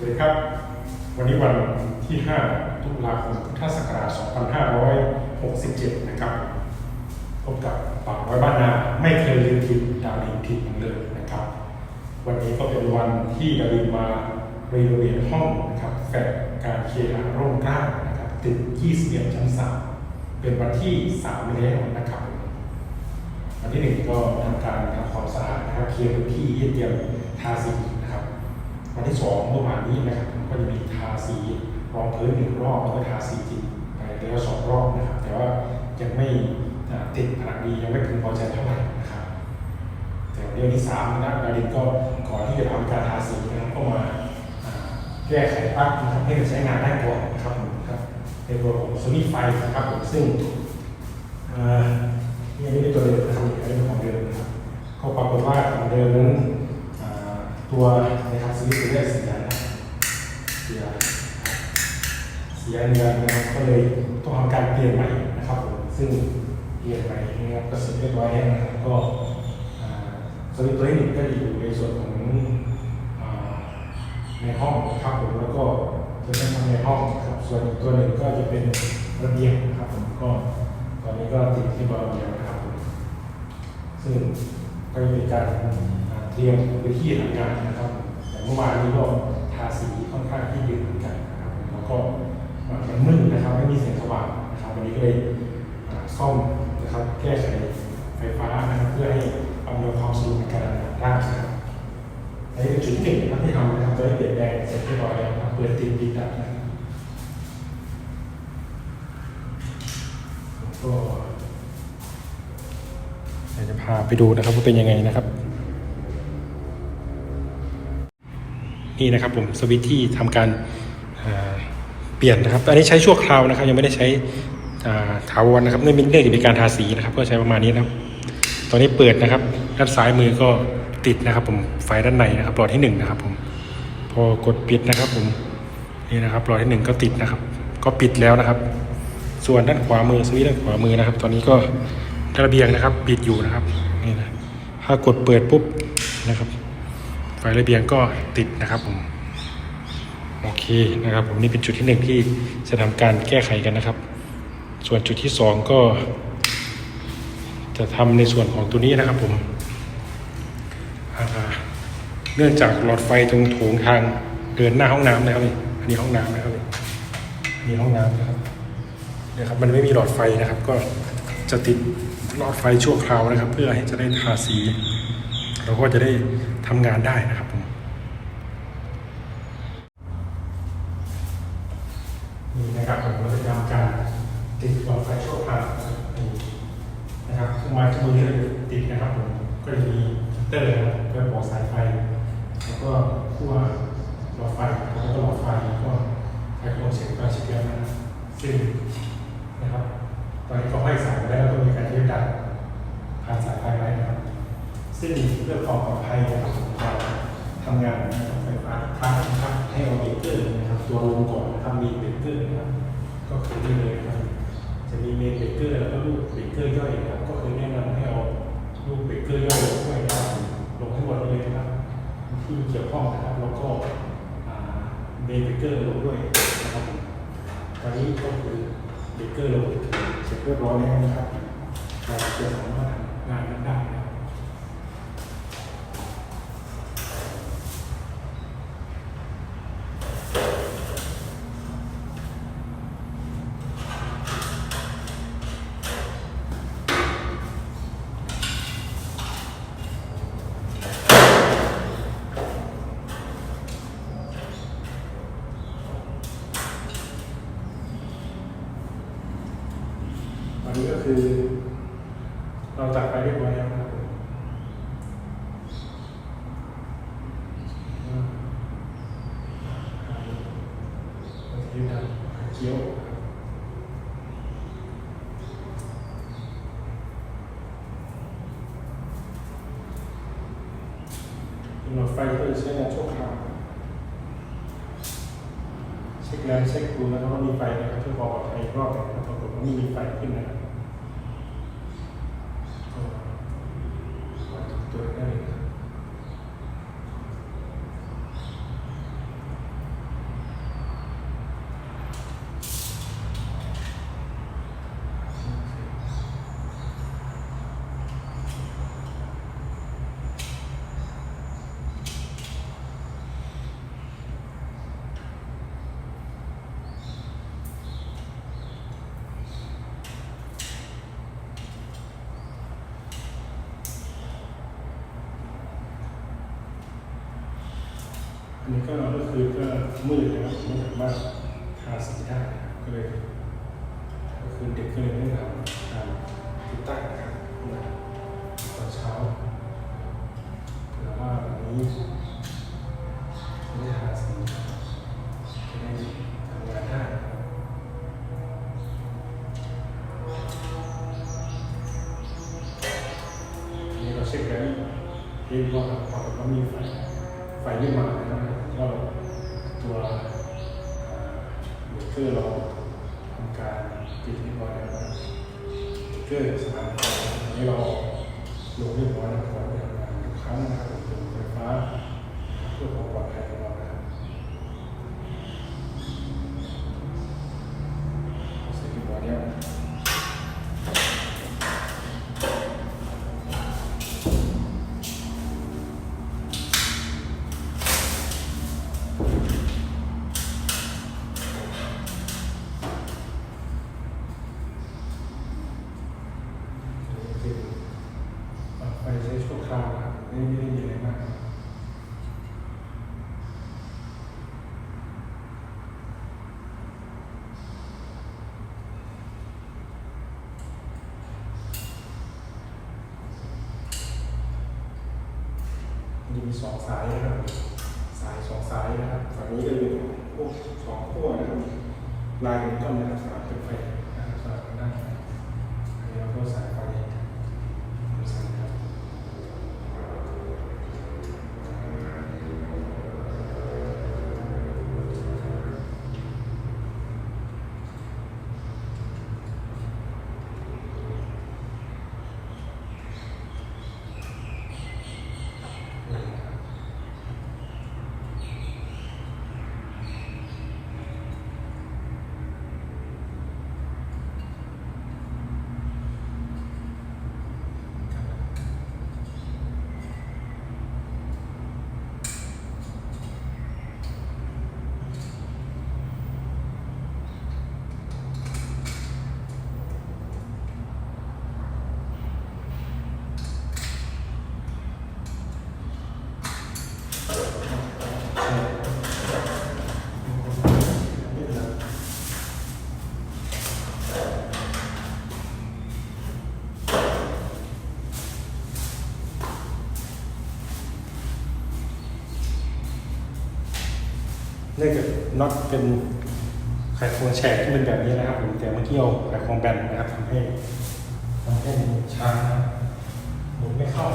สวัสดีครับ วันนี้วันที่ 5 ตุลาคมพุทธศักราช 2567 นะครับ พบกับปากไว้บ้านนาไม่เคยลืมถิ่นดาวดินถิ่นเมืองเลยนะครับ วันนี้ก็เป็นวันที่ดาวินมารีโนเวทห้องนะครับแฟลตการเคหะร่มกล้านะครับตึก21ชั้น3เป็นวันที่ 3 แล้วนะครับ วันที่หนึ่งก็ทำการทำความสะอาดนะครับเคลียร์พื้นที่เตรียมทาสี วันที่สองเมื่อวานนี้นะครับก็จะมีทาสีรองพื้นหนึ่งรอบแล้วก็ทาสีจริงไปแล้วสองรอบนะครับ แต่ว่ายังไม่ติดผนังดียังไม่พึงพอใจเท่าไหร่นะครับแต่เดือนที่สามนะครับดารินก็ก่อนที่จะทำการทาสีนะครับก็มาอ่าแก้ไขปั๊กนะครับให้มันใช้งานได้ก่อนนะครับผมครับในตัวของสวิตช์ไฟนะครับผมซึ่งนี่อันนี้เป็นตัวเดิมนะครับอันนี้เป็นของเดิมนะครับก็ปรากฏว่าของเดิมนั้นตัว นะครับสวิตช์ตัวนี้เสียนะครับเสียนะครับเสียเงินนะครับก็เลยต้องทำการเปลี่ยนใหม่นะครับผมซึ่งเปลี่ยนใหม่นะครับก็เสร็จเรียบร้อยแล้วนะครับก็อ่าสวิตตัวที่หนึ่งก็อยู่ในส่วนของในห้องนะครับผมแล้วก็จะเป็นทำในห้องครับส่วนตัวหนึ่งก็จะเป็นระเบียงนะครับผมก็ตอนนี้ก็ติดที่บระเบียงนะครับผมซึ่งก็จะเป็นการเตรียมพื้นที่ทำงานนะครับ เมื่อวานนี้ก็ทาสีค่อนข้างที่ดีเหมือนกันนะครับแล้วก็มันมืดนะครับไม่มีแสงสว่างนะครับวันนี้ก็เลยซ่อมนะครับแก้ไขไฟฟ้านะครับเพื่อให้อำนวยความสะดวกในการร่างนะครับอันนี้เป็นจุดที่หนึ่งนะครับที่ทำนะครับจะได้เปลี่ยนแปลงเสร็จเรียบร้อยแล้วนะครับเปิดติดดีดับนะครับแล้วก็จะพาไปดูนะครับว่าเป็นยังไงนะครับ นี่นะครับผมสวิตที่ทำการเปลี่ยนนะครับ อันนี้ใช้ชั่วคราวนะครับ ยังไม่ได้ใช้อ่าถาวรนะครับเนื่องจากเป็นการทาสีนะครับ ก็ใช้ประมาณนี้นะครับ ตอนนี้เปิดนะครับ ด้านซ้ายมือก็ติดนะครับ ผมไฟด้านในนะครับหลอดที่หนึ่งนะครับผมพอกดปิดนะครับ ผมนี่นะครับหลอดที่หนึ่งก็ติดนะครับ ก็ปิดแล้วนะครับ ส่วนด้านขวามือสวิตด้านขวามือนะครับ ตอนนี้ก็ระเบียงนะครับ ปิดอยู่นะครับนี่นะถ้ากดเปิดปุ๊บนะครับ ไฟระเบียงก็ติดนะครับผมโอเคนะครับผมนี่เป็นจุดที่หนึ่งที่จะทำการแก้ไขกันนะครับ ส่วนจุดที่สองก็ จะทำในส่วนของตัวนี้นะครับผมเนื่องจากหลอดไฟตรงโถงทางเดินหน้าห้องน้ำนะครับนี่อันนี้ห้องน้ำนะครับนี่อันนี้ห้องน้ำนะครับเนี่ยครับมันไม่มีหลอดไฟนะครับ ก็จะติดหลอดไฟชั่วคราวนะครับ เพื่อให้จะได้ทาสี เราก็จะได้ทำงานได้นะครับผมนี่นะครับผมเราจะทำการติดหลอดไฟชั่วคราวนะครับเครื่องไม้เครื่องมือที่เราติดนะครับผมก็จะมีฟิเตอร์นะครับเพื่อปลอยสายไฟ แล้วก็ขั้วหลอดไฟแล้วก็หลอดไฟแล้วก็ไฟกระบอกเสียงก็ชิดแล้วนะซึ่งนะครับตอนนี้ก็ห้อยสายไปแล้วแล้วก็มีการยืดดันผ่านสายไฟไว้นะครับ ซึ่งเพื่อความปลอดภัยนะครับเราทำงานนะครับไฟฟ้าทุกครั้งนะครับให้เอาเบรกเกอร์นะครับตัวลงก่อนนะครับมีเบรกเกอร์นะครับก็คือนี่เลยนะครับ จะมีเมนเบรกเกอร์แล้วก็ลูกเบรกเกอร์ย่อยนะครับก็คือแนะนำให้เอาลูกเบรกเกอร์ย่อยด้วยนะครับลงให้หมดเลยนะครับ ที่เกี่ยวข้องนะครับแล้วก็เมนเบรกเกอร์ลงด้วยนะครับตอนนี้ก็คือเบรกเกอร์ลงเสร็จเรียบร้อยแล้วนะครับเราจะสามารถทำงานนั้นได้นะครับ วันนี้ก็คือ เราจัดไปเรียบร้อยแล้วนะครับผมอืมเราจะยืดดัน เคี้ยวครับหลอดไฟก็จะใช้งานชั่วคราวเช็คแล้วเช็คดูแล้วว่ามีไฟนะครับเพื่อความปลอดภัยรอบหนึ่งนะครับปรากฏว่าไม่มีไฟขึ้นนะครับ ก็ตัวได้เลยครับ มันนี้ก็ก็คือก็มืดนะครับไม่สามารถทาสีได้ก็เลยก็คือเด็กก็เลยไม่ได้ทำกามติดตั้งนะครับ สองสายนะครับสายสองสายนะครับฝั่งนี้ก็เป็นพวกสองขั้วนะครับลายเป็นต้นนะครับสลับเป็นไฟนะครับสลับกันได้อันนี้เราก็สายไฟสายครับ เนื่องจากน็อตเป็นไขควงแฉกที่เป็นแบบนี้นะครับผมแต่เมื่อกี้เอาไขควงแบนนะครับทำให้ทำให้ช้าหมุนไม่เข้า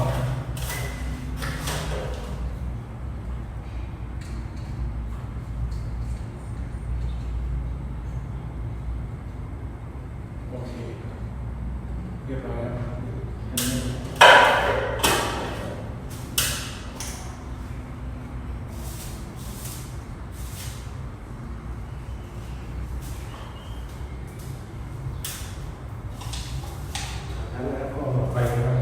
โอเคเรียบร้อยแล้วครับอันนี้ อันนั้นก็ไปนะครับ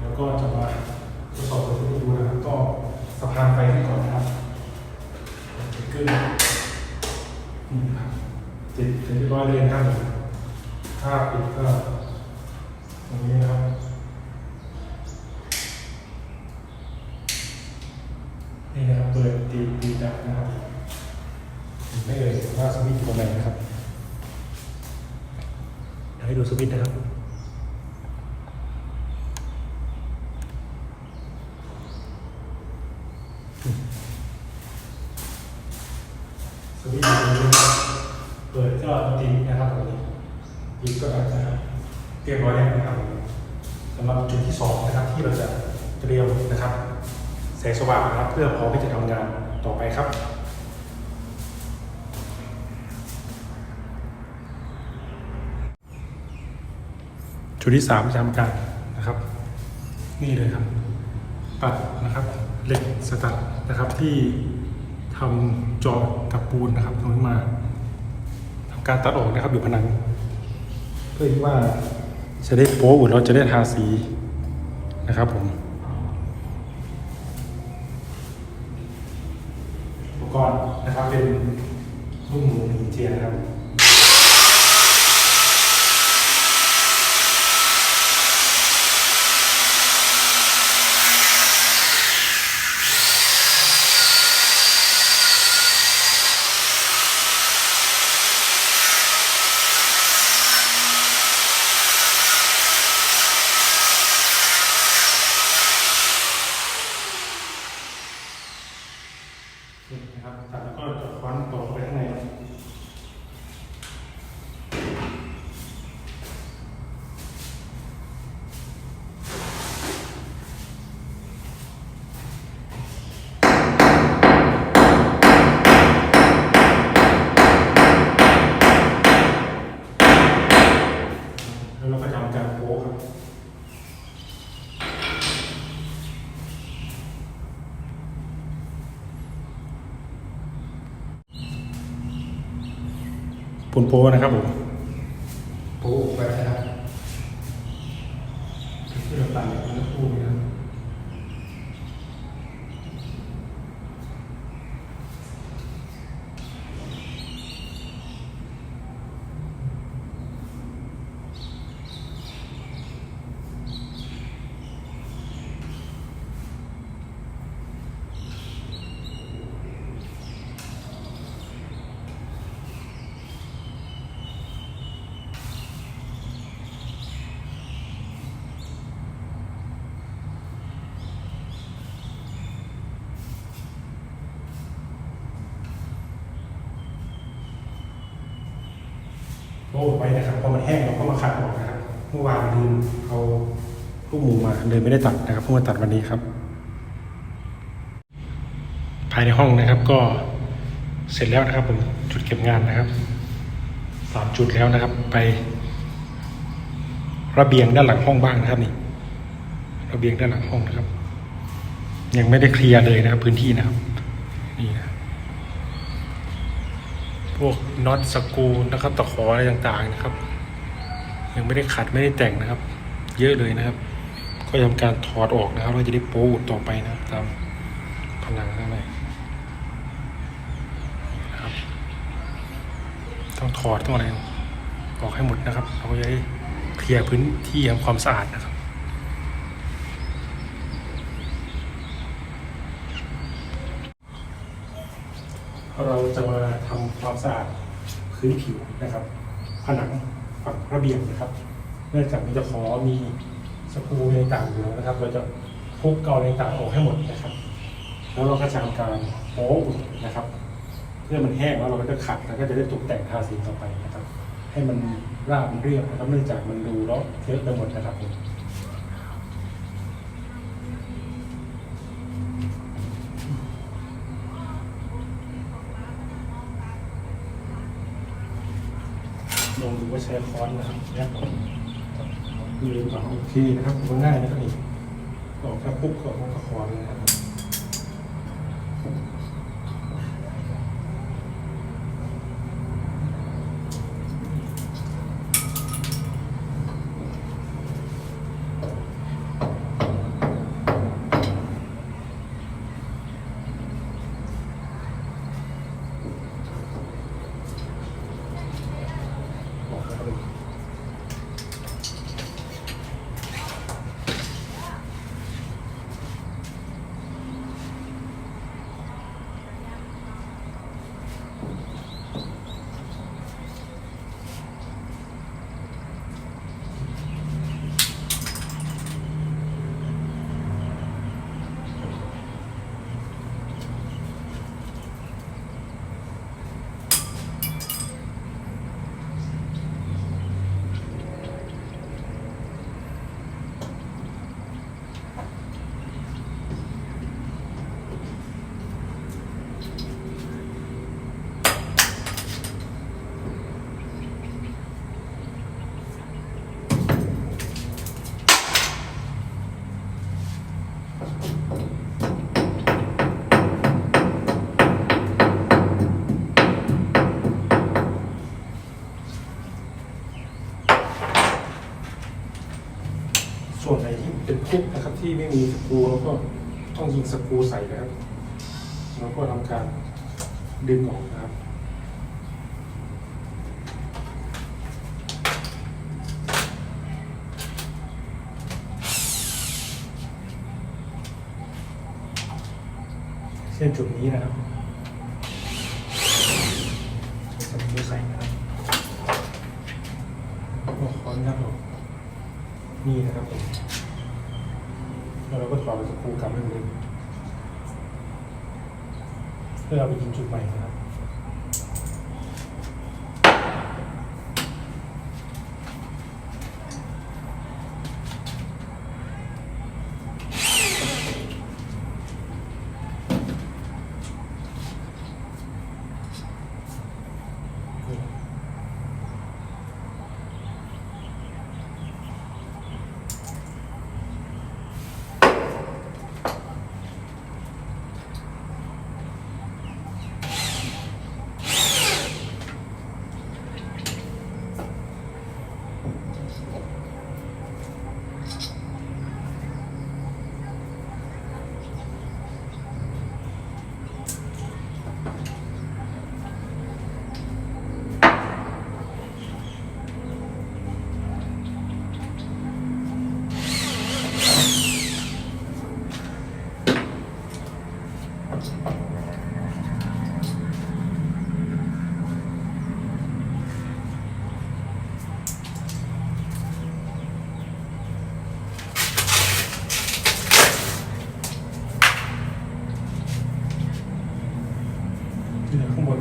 แล้วก็จะมาทดสอบตัวที่ดูนะครับ ก็สะพานไฟที่ก่อนนะครับขึ้นนี่ครับติดถึงที่ร้อยเลยนะครับถ้าปิดก็ตรงนี้นะครับ นี่นะครับเปิดตีตีดับนะครับเห็นไม่เอ่ยว่าสวิตช์อยู่ตรงไหนนะครับเดี๋ยวให้ดูสวิตช์นะครับสวิตช์อยู่ตรงนี้นะครับเปิดก็ตีนะครับตรงนี้ตีก็อาจจะเรียบร้อยแล้วนะครับสำหรับจุดที่สองนะครับ ที่เราจะเตรียมนะครับแสงสว่างนะครับ เพื่อพร้อมที่จะทำงานต่อไปครับจุดที่สามประจำการนะครับ นี่เลยครับตัดนะครับเหล็กสตัดนะครับที่ทำจอกับปูนนะครับตรงนี้มาทำการตัดออกนะครับอยู่ผนัง เพื่อที่ว่าจะได้โป๊ะอุ่นเราจะได้ทาสี นะครับผมอุปกรณ์นะครับเป็นลูกหมูหนึ่เจียนะครับ นี่นะครับตัดแล้วก็จะคว้านต่อเข้าไปข้างในครับแล้วเราก็ทำการโป๊ะครับ ปูน โปนะครับผมโป้ไปนะครับที่เราตัดเนี่ยมันพูดนะครับ โป้ไว้นะครับพอมันแห้งเราก็มาขัดออกนะครับเมื่อวานลืมเอาลูกหมูมาเลยไม่ได้ตัดนะครับเพิ่งมาตัดวันนี้ครับ ภายในห้องนะครับก็เสร็จแล้วนะครับผมจุดเก็บงานนะครับสามจุดแล้วนะครับ ไประเบียงด้านหลังห้องบ้างนะครับนี่ระเบียงด้านหลังห้องนะครับ ยังไม่ได้เคลียร์เลยนะครับ พื้นที่นะครับนี่นะ วกน็อตสกรูนะครับตะขออะไรต่างๆนะครับ ยังไม่ได้ขัดไม่ได้แต่งนะครับ เยอะเลยนะครับ ก็ทำการถอดออกนะครับ เราจะได้โป๊ต่อไปนะครับตามผนังข้างในนะครับต้องถอดต้องอะไรออกให้หมดนะครับ เราก็จะได้เคลียร์พื้นที่ทำความสะอาดนะครับ เราจะมาทำความสะอาดพื้นผิวนะครับ ผนังฝั่งระเบียงนะครับ เนื่องจากมันจะขอมีสกรูในต่างๆอยู่นะครับ เราจะพุกเกาในต่างๆออกให้หมดนะครับ แล้วเราก็จะทำการโป๊อุ่นนะครับ เพื่อมันแห้งแล้วเราก็จะขัดแล้วก็จะได้ตกแต่งทาสีต่อไปนะครับ ให้มันราบมันเรียบนะครับ เนื่องจากมันดูแล้วเยอะไปหมดนะครับผม ใช้ค้อนนะครับแยกออกคือเร็วกว่าโอเคนะครับมันง่ายนะครับนี่ออกแค่ปุ๊บก็ออกกับค้อนเลยนะครับ ส่วนไหนที่เป็นคุกนะครับ ที่ไม่มีสกรูเราก็ต้องยิงสกรูใส่นะครับแล้วก็ทำการดึงออกนะครับเส้นจุดนี้นะครับใส่สมุดใส่นะครับก็ขออนุญาตออกนี่นะครับผมแล้วเราก็ถอดสกรูกลับมาเลย เพื่อเอาไปยิงจุดใหม่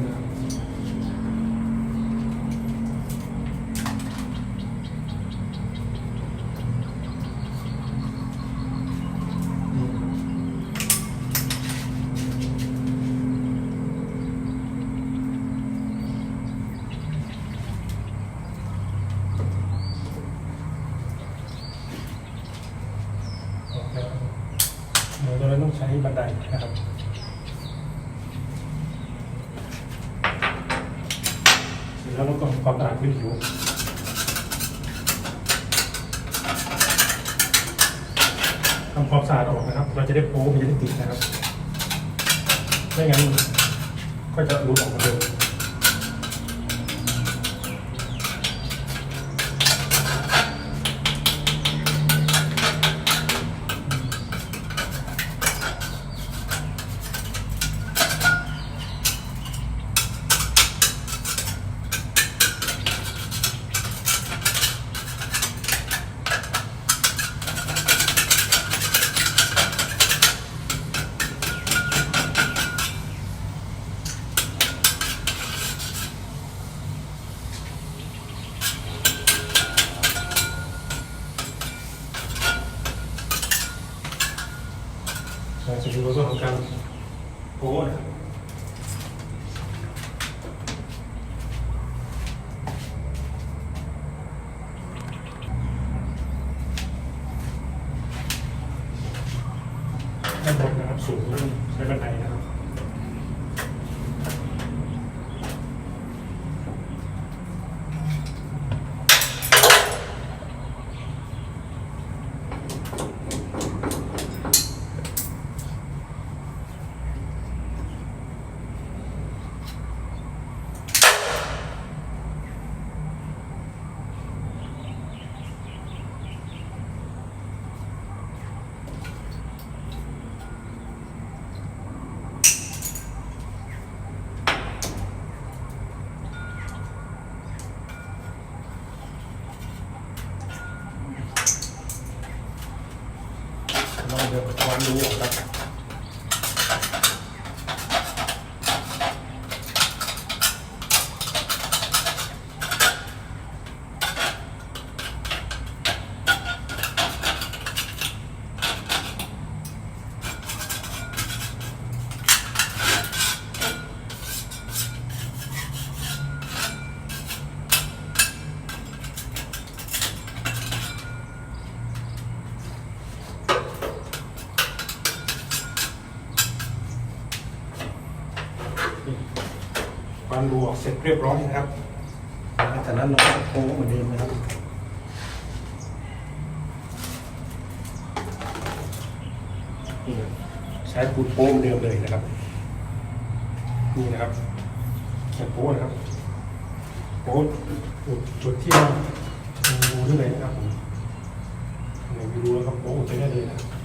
นะครับ ที่เหลือข้างบนนะครับออกแล้วเดี๋ยวเราต้องใช้บันไดนะครับ เสร็จแล้วเราก็ทำความสะอาดพื้นผิวทำความสะอาดออกนะครับ เราจะได้โป๊ะมันจะได้ติดนะครับ ไม่งั้นก็จะหลุดออกมาเลยใช่เสร็จแล้วเราก็ทำการโป๊ะนะครับด้านบนนะครับสูงใช้บันไดนะครับ ความรู้ออกครับความรู้ออก เสร็จเรียบร้อยนะครับหลังจากนั้นเราก็โค้งเหมือนเดิมนะครับใช้ปูนโป้เหมือนเดิมเลยนะครับ นี่นะครับเขียนโป๊นะครับโป๊จุดจุดที่เราดูได้เลยนะครับผมไหนไม่รู้แล้วครับโป๊จะได้เลยนะครับ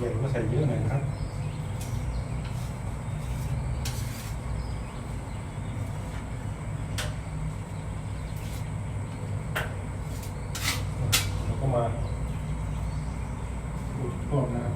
ใหญ่กว่าใส่เยอะหน่อยนะครับ แล้วก็มาอุดรอบนะครับ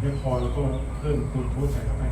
เรียบพอแล้วก็เพิ่มคูณทูใส่เข้าไป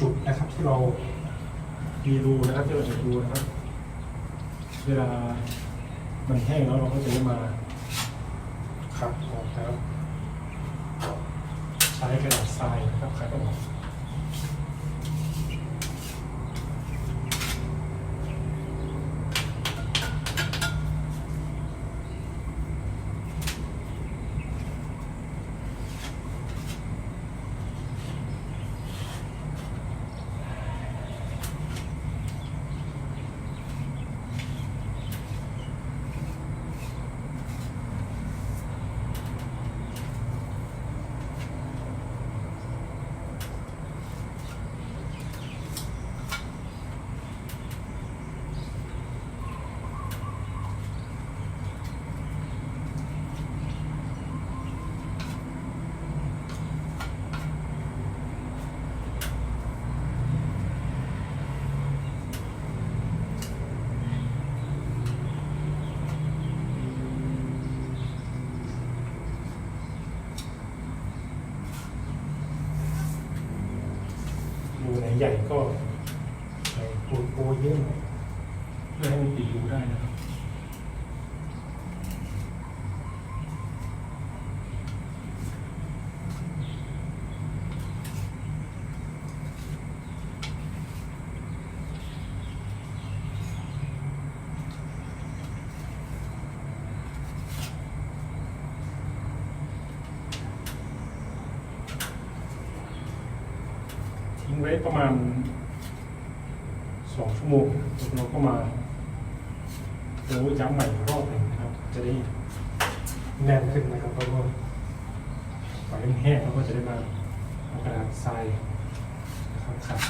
จุดนะครับที่เรามีรูนะครับที่เราจะดูนะครับ เวลามันแห้งแล้วเราก็จะได้มาขัดออกนะครับ ใช้กระดาษทรายนะครับขัดออก รูไหน ใหญ่ก็ปูนโปรเยอะหน่อยเพื่อให้มันติดรูได้นะครับ ทิ้งไว้ประมาณสองชั่วโมงเราก็มาโอ้ย้ำใหม่อีกรอบหนึ่งนะครับ จะได้แน่นขึ้นนะครับแล้วก็ปล่อยให้มันแห้งแล้วก็จะได้มาเอากระดาษทรายนะครับขัด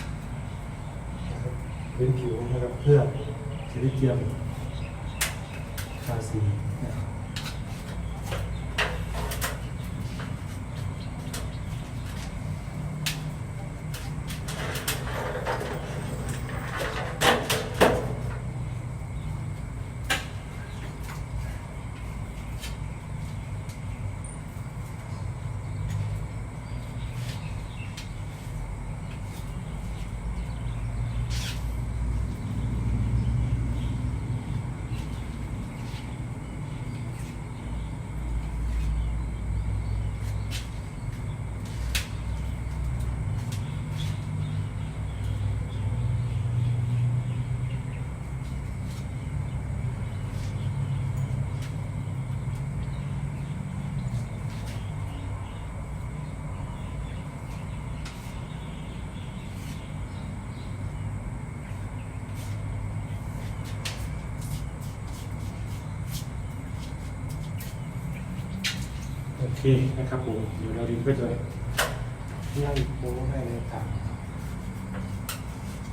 นะครับพื้นผิวนะครับ เพื่อจะได้เตรียมทาสีนะครับ เคนะครับผมเดี๋ยวเราดินก็จะไล่โบ้ให้เลยครับ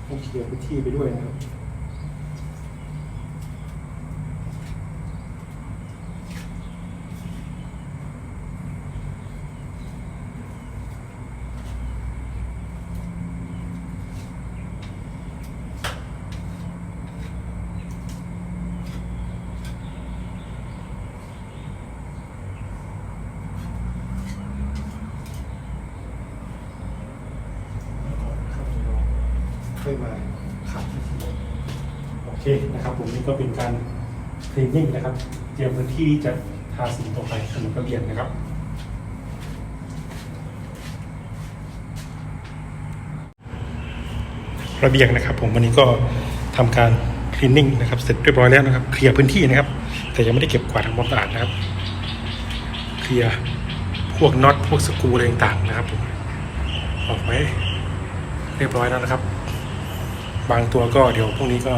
ต้องเคลียร์พื้นที่ไปด้วยนะครับ ค่อยมาขับโอเคนะครับ ผมนี่ก็เป็นการคลีนนิ่งนะครับ เตรียมพื้นที่จะทาสีต่อไปถนนกระเบียนนะครับระเบียงนะครับ ผมวันนี้ก็ทำการคลีนนิ่งนะครับ เสร็จเรียบร้อยแล้วนะครับ เคลียร์พื้นที่นะครับ แต่ยังไม่ได้เก็บกวาดทำความสะอาดนะครับ เคลียร์พวกน็อตพวกสกรูอะไรต่างๆนะครับผมออกไว้เรียบร้อยแล้วนะครับ บางตัวก็เดี๋ยวพรุ่งนี้ก็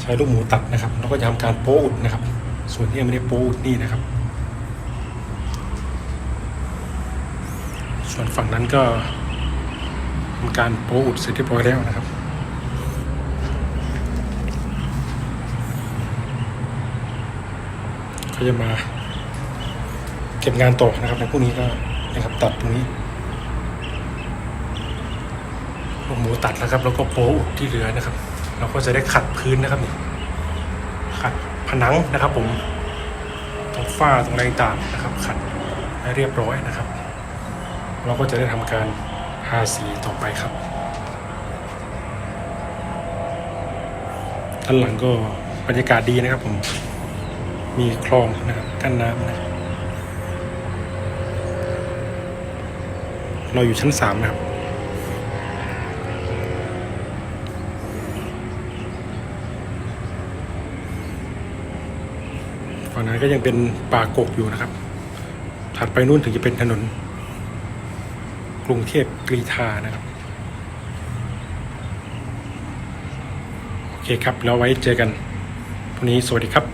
ใช้ลูกหมูตัดนะครับ แล้วก็จะทำการโป๊อุดนะครับ ส่วนที่ยังไม่ได้ป๊อุดนี่นะครับ ส่วนฝั่งนั้นก็ทำการป๊อุดเสร็จเรียบร้อยแล้วนะครับก็จะมาเก็บงานต่อนะครับในพรุ่นี้ก็นะครับตัดตรงนี้หมูตัดแล้วครับ แล้วก็โป๊ะที่เหลือนะครับ เราก็จะได้ขัดพื้นนะครับนี่ขัด ผนังนะครับผมตรงฝ้าตรงอะไรต่างนะครับขัดให้เรียบร้อยนะครับ เราก็จะได้ทำการทาสีต่อไปครับด้านหลังก็บรรยากาศดีนะครับผม มีคลองนะครับกั้นน้ำนะเราอยู่ชั้นสามนะครับ ฝั่งนั้นก็ยังเป็นป่ากกอยู่นะครับ ถัดไปนู่นถึงจะเป็นถนน กรุงเทพกรีฑานะครับโอเคครับ แล้วไว้เจอกันพรุ่งนี้สวัสดีครับ